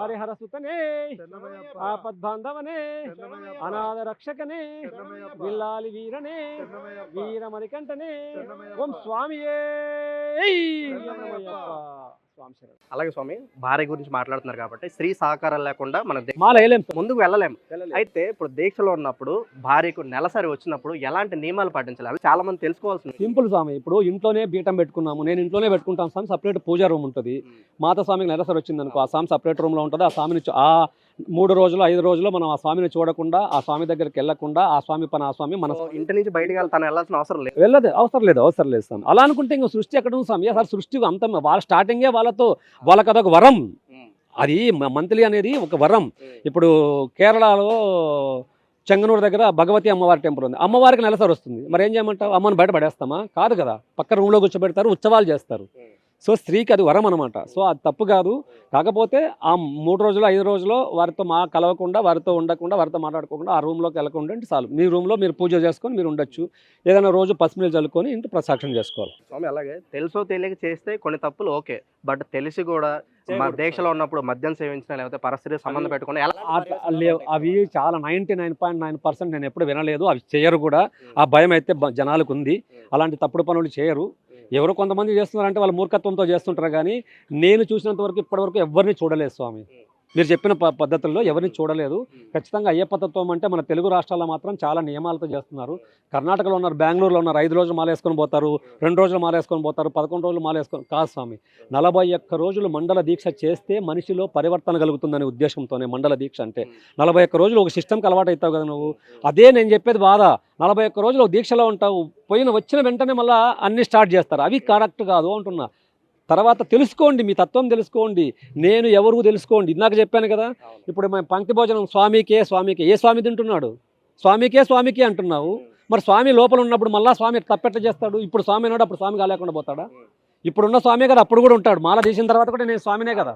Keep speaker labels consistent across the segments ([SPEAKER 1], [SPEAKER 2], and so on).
[SPEAKER 1] హరిహర సుతనే ఆపద్బాంధవనే అనాథ రక్షకనే విల్లాలి వీరనే వీరమణికంఠనే. ఓం స్వామియే. స్వామి శరణం.
[SPEAKER 2] అలాగే స్వామి భార్య గురించి మాట్లాడుతున్నారు కాబట్టి స్త్రీ సహకారం లేకుండా మనం
[SPEAKER 1] మాల వేయలేం సార్.
[SPEAKER 2] ముందుకు వెళ్ళలేం
[SPEAKER 1] వెళ్ళలేం.
[SPEAKER 2] అయితే ఇప్పుడు దీక్షలో ఉన్నప్పుడు భార్యకు నెలసరి వచ్చినప్పుడు ఎలాంటి నియమాలు పాటించాలి చాలా మంది తెలుసుకోవాల్సింది
[SPEAKER 1] సింపుల్ స్వామి ఇప్పుడు ఇంట్లోనే బీటం పెట్టుకున్నాము నేను ఇంట్లోనే పెట్టుకుంటాను స్వామి సపరేట్ పూజా రూమ్ ఉంటుంది మాత స్వామికి నెలసరి వచ్చింది అనుకో ఆ స్వామి సపరేట్ రూమ్లో ఉంటుంది ఆ స్వామిని చూ- ఆ మూడు రోజులు ఐదు రోజులు మనం ఆ స్వామిని చూడకుండా ఆ స్వామి దగ్గరికి వెళ్ళకుండా ఆ స్వామి పని ఆ స్వామి మన
[SPEAKER 2] ఇంటి నుంచి బయటకు వెళ్తాను తను వెళ్ళాల్సిన అవసరం లేదు.
[SPEAKER 1] వెళ్ళదు అవసరం లేదు అవసరం లేదు స్వామి. అలా అనుకుంటే ఇంకా సృష్టి ఎక్కడ ఉంది స్వామి? అసలు సృష్టి అంత వాళ్ళ స్టార్టింగే వాళ్ళతో వాళ్ళకి అదొక వరం. అది మంత్లీ అనేది ఒక వరం. ఇప్పుడు కేరళలో చెంగనూరు దగ్గర భగవతి అమ్మవారి టెంపుల్ ఉంది. అమ్మవారికి నెలసరి వస్తుంది. మరి ఏం చేయమంటావు? అమ్మని బయట పడేస్తామా? కాదు కదా. పక్క రూమ్లో కూర్చోబెడతారు ఉత్సవాలు చేస్తారు. సో స్త్రీకి అది వరం అనమాట సో అది తప్పు కాదు. కాకపోతే ఆ మూడు రోజులు ఐదు రోజులు వారితో మా కలవకుండా వారితో ఉండకుండా వారితో మాట్లాడుకోకుండా ఆ రూమ్లోకి వెళ్ళకుండా ఉంటే చాలు. మీ రూమ్లో మీరు పూజ చేసుకొని మీరు ఉండొచ్చు. ఏదైనా రోజు పసుపు చల్లుకొని ఇంటి ప్రసాక్షం చేసుకోవాలి.
[SPEAKER 2] స్వామి అలాగే తెలుసో తెలియక చేస్తే కొన్ని తప్పులు ఓకే. బట్ తెలిసి కూడా. దీక్షలో ఉన్నప్పుడు మద్యం సేవించిన లేకపోతే పరిస్థితి సంబంధం పెట్టుకుని
[SPEAKER 1] అవి చాలా ninety nine point nine percent నేను ఎప్పుడు వినలేదు. అవి చేయరు కూడా. ఆ భయం అయితే జనాలకు ఉంది. అలాంటి తప్పుడు పనులు చేయరు. ఎవరో కొంతమంది చేస్తున్నారంటే వాళ్ళ మూర్ఖత్వంతో చేస్తుంటారు కానీ నేను చూసినంత వరకు ఇప్పటివరకు ఎవరిని చూడలేదు స్వామి. మీరు చెప్పిన ప- పద్ధతుల్లో ఎవరిని చూడలేదు. ఖచ్చితంగా అయ్యప్ప తత్వం అంటే మన తెలుగు రాష్ట్రాల్లో మాత్రం చాలా నియమాలతో చేస్తున్నారు. కర్ణాటకలో ఉన్నారు బెంగళూరులో ఉన్నారు ఐదు రోజులు మాలేసుకొని పోతారు రెండు రోజులు మాలేసుకొని పోతారు పదకొండు రోజులు మాలేసుకొని కాదు స్వామి. నలభై ఒక్క రోజులు మండల దీక్ష చేస్తే మనిషిలో పరివర్తన కలుగుతుందనే ఉద్దేశంతోనే మండల దీక్ష అంటే. నలభై ఒక్క రోజులు ఒక సిస్టమ్కి అలవాటు అవుతావు కదా నువ్వు. అదే నేను చెప్పేది బాధ. నలభై ఒక్క రోజులు దీక్షలో ఉంటావు పోయిన వచ్చిన వెంటనే మళ్ళీ అన్ని స్టార్ట్ చేస్తారు. అవి కరెక్ట్ కాదు అంటున్నా. తర్వాత తెలుసుకోండి మీ తత్వం తెలుసుకోండి నేను ఎవరు తెలుసుకోండి. ఇందాక చెప్పాను కదా ఇప్పుడు మేము పంక్తి భోజనం స్వామికే స్వామికే. ఏ స్వామి తింటున్నాడు? స్వామికే స్వామికే అంటున్నావు. మరి స్వామి లోపల ఉన్నప్పుడు మళ్ళా స్వామి తప్పెట్ట చేస్తాడు? ఇప్పుడు స్వామి ఉన్నాడు అప్పుడు స్వామి కాలేకుండా పోతాడా? ఇప్పుడున్న స్వామి కదా అప్పుడు కూడా ఉంటాడు. మాల తీసిన తర్వాత కూడా నేను స్వామినే కదా.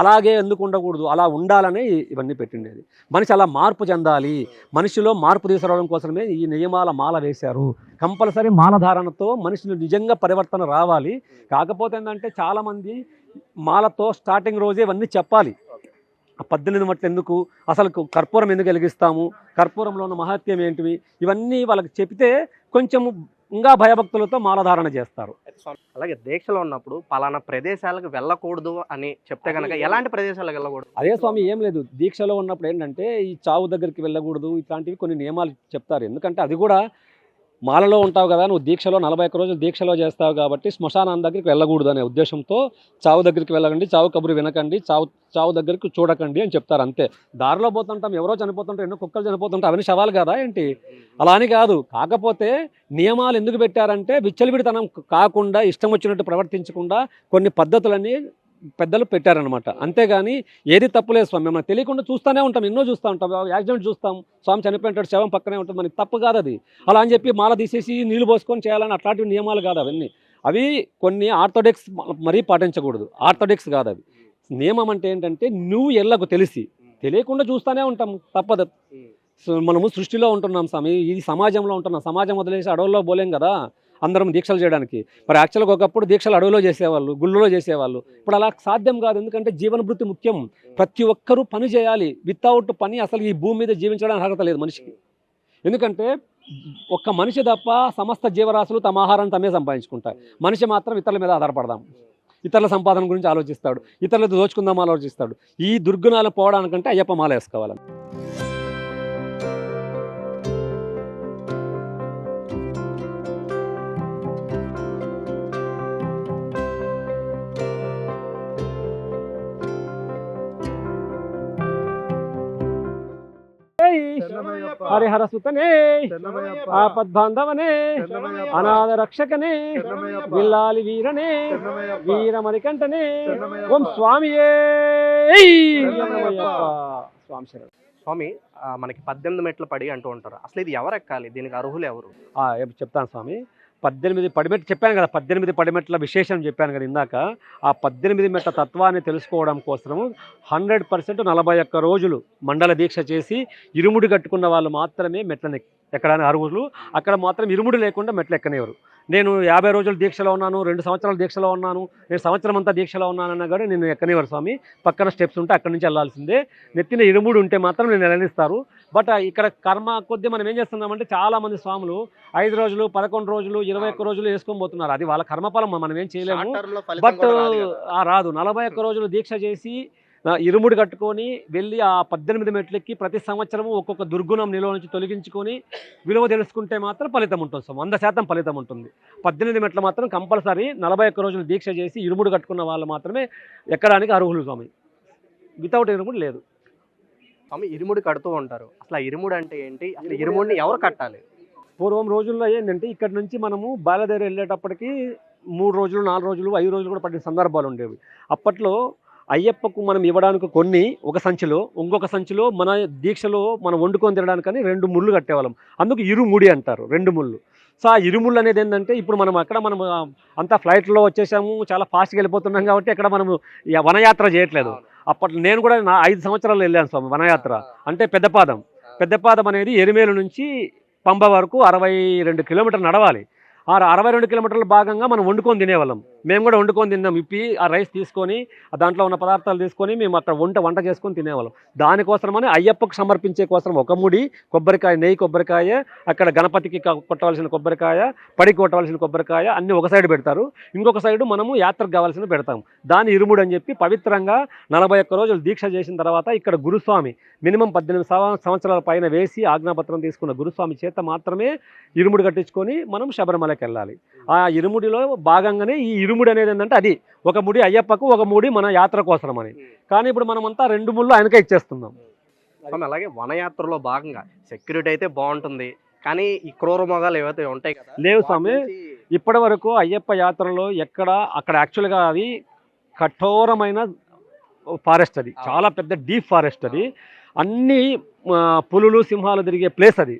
[SPEAKER 1] అలాగే ఎందుకు ఉండకూడదు అలా ఉండాలని ఇవన్నీ పెట్టిండేది. మనిషి అలా మార్పు చెందాలి మనిషిలో మార్పు తీసుకురావడం కోసమే ఈ నియమాల మాల వేశారు. కంపల్సరీ మాలధారణతో మనిషిని నిజంగా పరివర్తన రావాలి. కాకపోతే ఏంటంటే చాలామంది మాలతో స్టార్టింగ్ రోజే ఇవన్నీ చెప్పాలి. ఆ పద్దెనిమిది మట్లు ఎందుకు అసలు కర్పూరం ఎందుకు వెలిగిస్తాము కర్పూరంలో ఉన్న మహత్యం ఏంటివి ఇవన్నీ వాళ్ళకి చెప్తే కొంచెం ఇంకా భయభక్తులతో మాలధారణ చేస్తారు.
[SPEAKER 2] అలాగే దీక్షలో ఉన్నప్పుడు పలానా ప్రదేశాలకు వెళ్ళకూడదు అని చెప్తే కనుక ఎలాంటి ప్రదేశాలకు వెళ్ళకూడదు?
[SPEAKER 1] అదే స్వామి ఏం లేదు. దీక్షలో ఉన్నప్పుడు ఏంటంటే ఈ చావు దగ్గరికి వెళ్ళకూడదు ఇట్లాంటివి కొన్ని నియమాలు చెప్తారు. ఎందుకంటే అది కూడా మాలలో ఉంటావు కదా నువ్వు దీక్షలో నలభై ఒక్క రోజులు దీక్షలో చేస్తావు కాబట్టి శ్మశానం దగ్గరికి వెళ్ళకూడదు అనే ఉద్దేశంతో చావు దగ్గరికి వెళ్ళకండి చావు కబురు వినకండి చావు చావు దగ్గరికి చూడకండి అని చెప్తారు అంతే. దారిలో పోతుంటాం ఎవరో చనిపోతుంటారు ఎన్నో కుక్కలు చనిపోతుంటారు అవన్నీ శవాలు కదా ఏంటి? అలా అని కాదు. కాకపోతే నియమాలు ఎందుకు పెట్టారంటే విచ్చలవిడితనం కాకుండా ఇష్టం వచ్చినట్టు ప్రవర్తించకుండా కొన్ని పద్ధతులన్నీ పెద్దలు పెట్టారనమాట అంతేగాని ఏది తప్పులేదు స్వామి. మనం తెలియకుండా చూస్తూనే ఉంటాం. ఎన్నో చూస్తూ ఉంటాం. యాక్సిడెంట్ చూస్తాం. స్వామి చనిపోయినట్టు శవం పక్కనే ఉంటుంది. మనకి తప్పు కాదు అది. అలా అని చెప్పి మాల తీసేసి నీళ్ళు పోసుకొని చేయాలని అట్లాంటి నియమాలు కాదు అవన్నీ. అవి కొన్ని ఆర్థోడాక్స్ మరీ పాటించకూడదు. ఆర్థోడాక్స్ కాదు అవి. నియమం అంటే ఏంటంటే నువ్వు ఎల్లకు తెలిసి. తెలియకుండా చూస్తూనే ఉంటాం. తప్పదు. మనము సృష్టిలో ఉంటున్నాం స్వామి. ఇది సమాజంలో ఉంటున్నాం. సమాజం వదిలేసి అడవుల్లో పోలేం కదా. అందరం దీక్షలు చేయడానికి. మరి యాక్చువల్గా ఒకప్పుడు దీక్షలు అడవిలో చేసేవాళ్ళు గుళ్ళలో చేసేవాళ్ళు. ఇప్పుడు అలా సాధ్యం కాదు. ఎందుకంటే జీవన వృత్తి ముఖ్యం. ప్రతి ఒక్కరూ పని చేయాలి. వితౌట్ పని అసలు ఈ భూమి మీద జీవించడానికి అర్హత లేదు మనిషికి. ఎందుకంటే ఒక్క మనిషి తప్ప సమస్త జీవరాశులు తమ ఆహారాన్ని తమే సంపాదించుకుంటాయి. మనిషి మాత్రం ఇతరుల మీద ఆధారపడదాం. ఇతరుల సంపాదన గురించి ఆలోచిస్తాడు. ఇతరులతో దోచుకుందాం ఆలోచిస్తాడు. ఈ దుర్గుణాలు పోవడానికంటే అయ్యప్ప మాల వేసుకోవాలి. హరిహర సుతనే ఆపద్బాంధవనే. అనాథ రక్షకనే విల్లాలి వీరనే. వీరమణికంఠనే. ఓం స్వామియే. స్వామి శరణం.
[SPEAKER 2] స్వామి ఆ, మనకి పద్దెనిమిది మెట్లు పడి అంటూ ఉంటారు. అసలు ఇది ఎవరు ఎక్కాలి దీనికి అర్హులు ఎవరు?
[SPEAKER 1] చెప్తాను స్వామి. పద్దెనిమిది పడిమెట్లు చెప్పాను కదా పద్దెనిమిది పడిమెట్ల విశేషం చెప్పాను కదా ఇందాక. ఆ పద్దెనిమిది మెట్ల తత్వాన్ని తెలుసుకోవడం కోసం హండ్రెడ్ పర్సెంట్ నలభై ఒక్క రోజులు మండల దీక్ష చేసి ఇరుముడి కట్టుకున్న వాళ్ళు మాత్రమే మెట్లని ఎక్కడానికి అర్హులు అక్కడ మాత్రం ఇరుముడి లేకుండా మెట్లు ఎక్కనివ్వరు. నేను యాభై రోజుల దీక్షలో ఉన్నాను రెండు సంవత్సరాల దీక్షలో ఉన్నాను నేను సంవత్సరం అంతా దీక్షలో ఉన్నానన్నా కానీ నేను ఎక్కనివ్వరు స్వామి. పక్కన స్టెప్స్ ఉంటే అక్కడి నుంచి వెళ్ళాల్సిందే. నెత్తిన ఇరుముడు ఉంటే మాత్రం నేను వెళ్ళనిస్తారు బట్ ఇక్కడ కర్మ కొద్దీ మనం ఏం చేస్తున్నామంటే చాలా మంది స్వాములు ఐదు రోజులు పదకొండు రోజులు ఇరవై ఒక్క రోజులు వేసుకొని పోతున్నారు. అది వాళ్ళ కర్మఫలం మనం ఏం చేయలేము. బట్
[SPEAKER 2] కూడా రాదు.
[SPEAKER 1] నలభై ఒక్క రోజులు దీక్ష చేసి ఇరుముడి కట్టుకొని వెళ్ళి ఆ పద్దెనిమిది మెట్లెక్కి ప్రతి సంవత్సరము ఒక్కొక్క దుర్గుణం నిలువ నుంచి తొలగించుకొని విలువ తెలుసుకుంటే మాత్రం ఫలితం ఉంటుంది సో వంద శాతం ఫలితం ఉంటుంది. పద్దెనిమిది మెట్లు మాత్రం కంపల్సరీ నలభై ఒక్క రోజులు దీక్ష చేసి ఇరుముడు కట్టుకున్న వాళ్ళు మాత్రమే ఎక్కడానికి అర్హులు స్వామి. వితౌట్ ఇరుముడు లేదు.
[SPEAKER 2] స్వామి ఇరుముడి కడుతూ ఉంటారు. అసలు ఇరుముడు అంటే ఏంటి? అసలు ఇరుముడిని ఎవరు కట్టాలి?
[SPEAKER 1] పూర్వం రోజుల్లో ఏంటంటే ఇక్కడ నుంచి మనము బయలుదేరి వెళ్ళేటప్పటికి మూడు రోజులు నాలుగు రోజులు ఐదు రోజులు కూడా పడిన సందర్భాలు ఉండేవి. అప్పట్లో అయ్యప్పకు మనం ఇవ్వడానికి కొన్ని ఒక సంచిలో ఇంకొక సంచిలో మన దీక్షలో మనం వండుకొని తినడానికని రెండు ముళ్ళు కట్టేవాళ్ళం. అందుకు ఇరుముడి అంటారు రెండు ముళ్ళు. సో ఆ ఇరుముళ్ళు అనేది ఏంటంటే ఇప్పుడు మనం అక్కడ మనం అంతా ఫ్లైట్లో వచ్చేసాము చాలా ఫాస్ట్గా వెళ్ళిపోతున్నాం కాబట్టి అక్కడ మనము ఈ వనయాత్ర చేయట్లేదు. అప్పట్లో నేను కూడా నా ఐదు సంవత్సరాలు వెళ్ళాను స్వామి వనయాత్ర. అంటే పెద్దపాదం. పెద్దపాదం అనేది ఎరిమేలు నుంచి పంబ వరకు అరవై రెండు కిలోమీటర్లు నడవాలి. ఆ అరవై రెండు కిలోమీటర్ల భాగంగా మనం వండుకొని తినేవాళ్ళం. మేము కూడా వండుకొని తిన్నాం. ఇప్పి ఆ రైస్ తీసుకొని ఆ దాంట్లో ఉన్న పదార్థాలు తీసుకొని మేము అక్కడ వంట వంట చేసుకొని తినేవాళ్ళం. దానికోసమని అయ్యప్పకు సమర్పించే కోసం ఒక ముడి కొబ్బరికాయ నెయ్యి కొబ్బరికాయ అక్కడ గణపతికి కొట్టవలసిన కొబ్బరికాయ పడికి కొట్టవలసిన కొబ్బరికాయ అన్ని ఒక సైడ్ పెడతారు. ఇంకొక సైడ్ మనము యాత్రకు కావాల్సిన పెడతాం. దాని ఇరుముడు అని చెప్పి పవిత్రంగా నలభై ఒక్క రోజులు దీక్ష చేసిన తర్వాత ఇక్కడ గురుస్వామి మినిమం పద్దెనిమిది సంవత్సరాల పైన వేసి ఆజ్ఞాపత్రం తీసుకున్న గురుస్వామి చేత మాత్రమే ఇరుముడు కట్టించుకొని మనం శబరిమలకి వెళ్ళాలి ఆ ఇరుముడిలో భాగంగానే ఈ ఇరుముడి అనేది ఏంటంటే అది. ఒక ముడి అయ్యప్పకు ఒక ముడి మన యాత్ర కోసం అని కానీ ఇప్పుడు మనమంతా రెండు ముళ్ళు ఆయనకే ఇచ్చేస్తున్నాం.
[SPEAKER 2] అలాగే వనయాత్రలో భాగంగా సెక్యూరిటీ అయితే బాగుంటుంది. కానీ ఈ క్రూర మొగాలు ఏవైతే ఉంటాయి కదా
[SPEAKER 1] లేవు స్వామి. ఇప్పటి వరకు అయ్యప్ప యాత్రలో ఎక్కడ అక్కడ యాక్చువల్గా అది కఠోరమైన ఫారెస్ట్ అది. చాలా పెద్ద డీప్ ఫారెస్ట్ అది. అన్ని పులులు సింహాలు తిరిగే ప్లేస్ అది.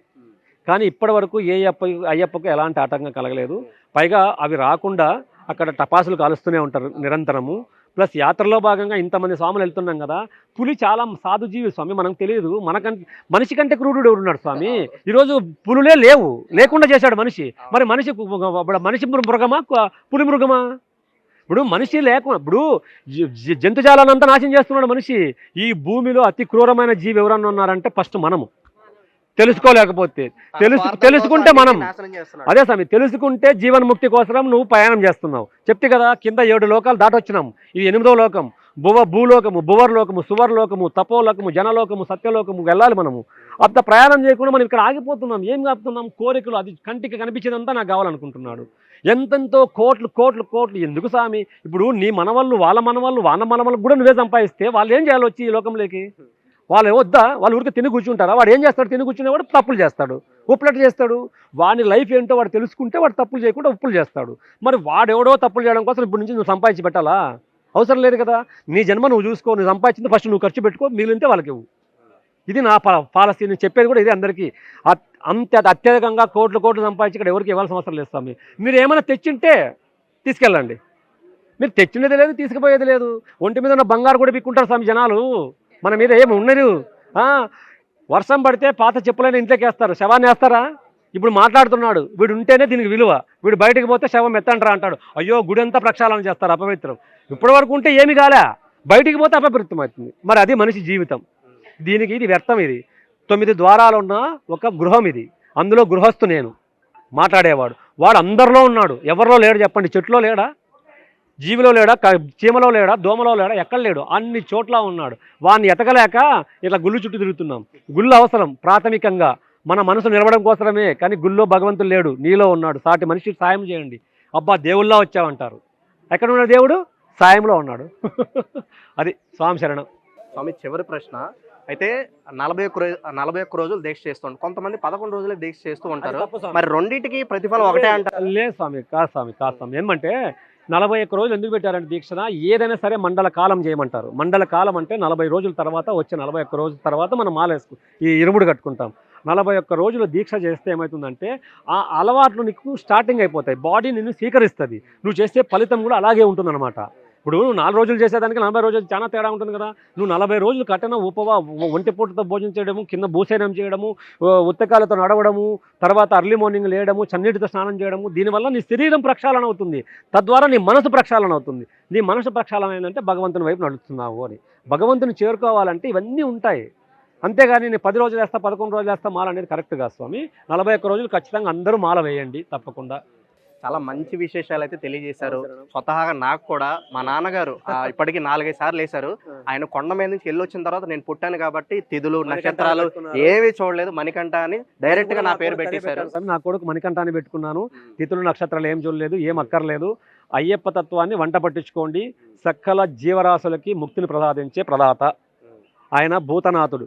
[SPEAKER 1] కానీ ఇప్పటి వరకు ఏ అయ్యప్ప అయ్యప్పకు ఎలాంటి ఆటంకం కలగలేదు. పైగా అవి రాకుండా అక్కడ టపాసులు కాలుస్తూనే ఉంటారు నిరంతరము. ప్లస్ యాత్రలో భాగంగా ఇంతమంది స్వాములు వెళ్తున్నాం కదా పులి చాలా సాధు జీవి స్వామి మనకు తెలియదు. మనకంటే మనిషి కంటే క్రూరుడు ఎవరున్నాడు స్వామి? ఈరోజు పులులే లేవు. లేకుండా చేశాడు మనిషి. మరి మనిషి మనిషి మృగమా? పులి మృగమా? ఇప్పుడు మనిషి లేకుండా ఇప్పుడు జంతుజాలానంతా నాశనం చేస్తున్నాడు మనిషి. ఈ భూమిలో అతి క్రూరమైన జీవి ఎవరన్నా ఉన్నారంటే ఫస్ట్ మనము. తెలుసుకోలేకపోతే. తెలుసు తెలుసుకుంటే మనం. అదే స్వామి తెలుసుకుంటే జీవన్ముక్తి కోసం నువ్వు ప్రయాణం చేస్తున్నావు. చెప్తే కదా కింద ఏడు లోకాలు దాటొచ్చినాం. ఇది ఎనిమిదో లోకం. భువ భూలోకము భువర్లోకము సువర్లోకము తపోలోకము జనలోకము సత్యలోకము వెళ్ళాలి మనము. అంత ప్రయాణం చేయకుండా మనం ఇక్కడ ఆగిపోతున్నాం. ఏం కాపుతున్నాం కోరికలు అది కంటికి కనిపించేదంతా నాకు కావాలనుకుంటున్నాడు. ఎంతెంతో కోట్లు కోట్లు కోట్లు. ఎందుకు స్వామి? ఇప్పుడు నీ మనవాళ్ళు వాళ్ళ మనవాళ్ళు వాళ్ళ మనవాళ్ళు కూడా నువ్వే సంపాదిస్తే వాళ్ళు ఏం చేయాలి వచ్చి ఈ లోకంలోకి? వాళ్ళు వద్దా? వాళ్ళు ఊరికి తిని కూర్చుంటారా? వాడు ఏం చేస్తాడు? తిని కూర్చునేవాడు తప్పులు చేస్తాడు. ఉప్పులెట్ చేస్తాడు? వాని లైఫ్ ఏంటో వాడు తెలుసుకుంటే వాడు తప్పులు చేయకుండా ఉప్పులు చేస్తాడు. మరి వాడెవడో తప్పులు చేయడం కోసం ఇప్పుడు నుంచి నువ్వు సంపాదించి పెట్టాలా? అవసరం లేదు కదా. నీ జన్మ నువ్వు చూసుకో నువ్వు సంపాదించింది ఫస్ట్ నువ్వు ఖర్చు పెట్టుకో మిగిలింటే వాళ్ళకి ఇవ్వు. ఇది నా పాలసీ నేను చెప్పేది కూడా ఇది అందరికీ. అంత అత్యధికంగా కోట్లు కోట్లు సంపాదించి ఇక్కడ ఎవరికి ఇవ్వాల్సిన అవసరం లేదు స్వామి. మీరు ఏమైనా తెచ్చింటే తీసుకెళ్ళండి. మీరు తెచ్చినది లేదు తీసుకుపోయేది లేదు. ఒంటి మీద ఉన్న బంగారు కూడా పిక్కుంటారు స్వామి జనాలు. మన మీద ఏమి ఉండదు వర్షం పడితే పాత చెప్పులైన ఇంట్లోకి వేస్తారు శవాన్ని వేస్తారా? ఇప్పుడు మాట్లాడుతున్నాడు. వీడు ఉంటేనే దీనికి విలువ. వీడు బయటకు పోతే శవం ఎత్తంటారా అంటాడు. అయ్యో గుడి అంతా ప్రక్షాళన చేస్తారు అపవిత్రం. ఇప్పటి వరకు ఉంటే ఏమి కాలే. బయటికి పోతే అపవిత్రం అవుతుంది. మరి అది మనిషి జీవితం. దీనికి ఇది వ్యర్థం ఇది. తొమ్మిది ద్వారాలు ఉన్న ఒక గృహం ఇది. అందులో గృహస్థు నేను మాట్లాడేవాడు. వాడు అందరిలో ఉన్నాడు. ఎవరిలో లేడు చెప్పండి. చెట్లో లేడా? జీవిలో లేడా చీమలో లేడా దోమలో లేడా ఎక్కడ లేడు. అన్ని చోట్ల ఉన్నాడు. వాడిని ఎతకలేక ఇట్లా గుళ్ళు చుట్టూ తిరుగుతున్నాం. గుళ్ళు అవసరం ప్రాథమికంగా. మన మనసు నిలవడం కోసమే కానీ గుళ్ళో భగవంతుడు లేడు. నీలో ఉన్నాడు. సాటి మనిషికి సాయం చేయండి. అబ్బా దేవుళ్ళ వచ్చావంటారు. ఎక్కడ ఉన్నాడు దేవుడు? సాయంలో ఉన్నాడు. అది స్వామి శరణం.
[SPEAKER 2] స్వామి చివరి ప్రశ్న. అయితే నలభై ఒక్క రోజు నలభై ఒక్క రోజులు దీక్ష చేస్తుంటారు. కొంతమంది పదకొండు రోజులే దీక్ష చేస్తూ ఉంటారు. మరి రెండింటికి ప్రతిఫలం ఒకటే అంటారు.
[SPEAKER 1] లేదు స్వామి కాదు స్వామి కాదు స్వామి. ఏమంటే నలభై ఒక్క రోజులు ఎందుకు పెట్టారంటే దీక్షన ఏదైనా సరే మండల కాలం చేయమంటారు. మండల కాలం అంటే నలభై రోజుల తర్వాత వచ్చే నలభై ఒక్క రోజుల తర్వాత మనం మాలేసుకు ఈ ఇరుముడు కట్టుకుంటాం. నలభై ఒక్క రోజులు దీక్ష చేస్తే ఏమవుతుందంటే ఆ అలవాట్లు నీకు స్టార్టింగ్ అయిపోతాయి. బాడీ నిన్ను స్వీకరిస్తుంది. నువ్వు చేసే ఫలితం కూడా అలాగే ఉంటుందన్నమాట. ఇప్పుడు నువ్వు నాలుగు రోజులు చేసేదానికి నలభై రోజులు చాలా తేడా ఉంటుంది కదా. నువ్వు నలభై రోజులు కట్టిన ఉపవా ఒంటి పూటతో భోజనం చేయడము కింద భూసేనం చేయడము ఉత్తకాలతో నడవడము తర్వాత అర్లీ మార్నింగ్ లేయడము చన్నీటితో స్నానం చేయడము దీనివల్ల నీ శరీరం ప్రక్షాళన అవుతుంది. తద్వారా నీ మనసు ప్రక్షాళన అవుతుంది. నీ మనసు ప్రక్షాళన ఏంటంటే భగవంతుని వైపు నడుస్తున్నావు అని. భగవంతుని చేరుకోవాలంటే ఇవన్నీ ఉంటాయి. అంతేగాని నేను పది రోజులు వేస్తా పదకొండు రోజులు వేస్తా మాల అనేది కరెక్ట్ కాదు స్వామి. నలభై ఒక్క రోజులు ఖచ్చితంగా అందరూ మాల వేయండి తప్పకుండా.
[SPEAKER 2] చాలా మంచి విశేషాలు అయితే తెలియజేశారు స్వతహాగా నాకు కూడా మా నాన్నగారు ఇప్పటికి నాలుగైదు సార్లు వేశారు ఆయన కొండ మీద నుంచి వెళ్ళి వచ్చిన తర్వాత నేను పుట్టాను కాబట్టి తిథులు నక్షత్రాలు ఏవి చూడలేదు. మణికంఠ అని డైరెక్ట్గా నా పేరు పెట్టేశారు.
[SPEAKER 1] నా కొడుకు మణికంఠాన్ని పెట్టుకున్నాను. తిథులు నక్షత్రాలు ఏం చూడలేదు ఏం అక్కర్లేదు. అయ్యప్ప తత్వాన్ని వంట పట్టించుకోండి. సకల జీవరాశులకి ముక్తిని ప్రసాదించే ప్రదాత. ఆయన భూతనాథుడు.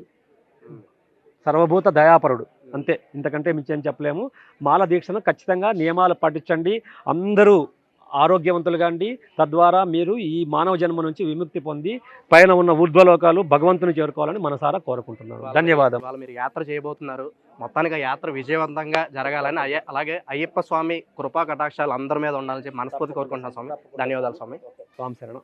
[SPEAKER 1] సర్వభూత దయాపరుడు. అంతే. ఇంతకంటే మించేం చెప్పలేము. మాల దీక్షను ఖచ్చితంగా నియమాలు పాటించండి. అందరూ ఆరోగ్యవంతులుగా అండి తద్వారా మీరు ఈ మానవ జన్మ నుంచి విముక్తి పొంది పైన ఉన్న ఊర్ధ్వలోకాలు భగవంతుని చేరుకోవాలని మనసారా కోరుకుంటున్నాను. ధన్యవాదం.
[SPEAKER 2] వాళ్ళు మీరు యాత్ర చేయబోతున్నారు. మొత్తానికి యాత్ర విజయవంతంగా జరగాలని అయ్య అలాగే అయ్యప్ప స్వామి కృపా కటాక్షాలు అందరి మీద ఉండాలని చెప్పి మనస్ఫూర్తి కోరుకుంటున్నాను స్వామి. ధన్యవాదాలు స్వామి.
[SPEAKER 1] స్వామి శరణం.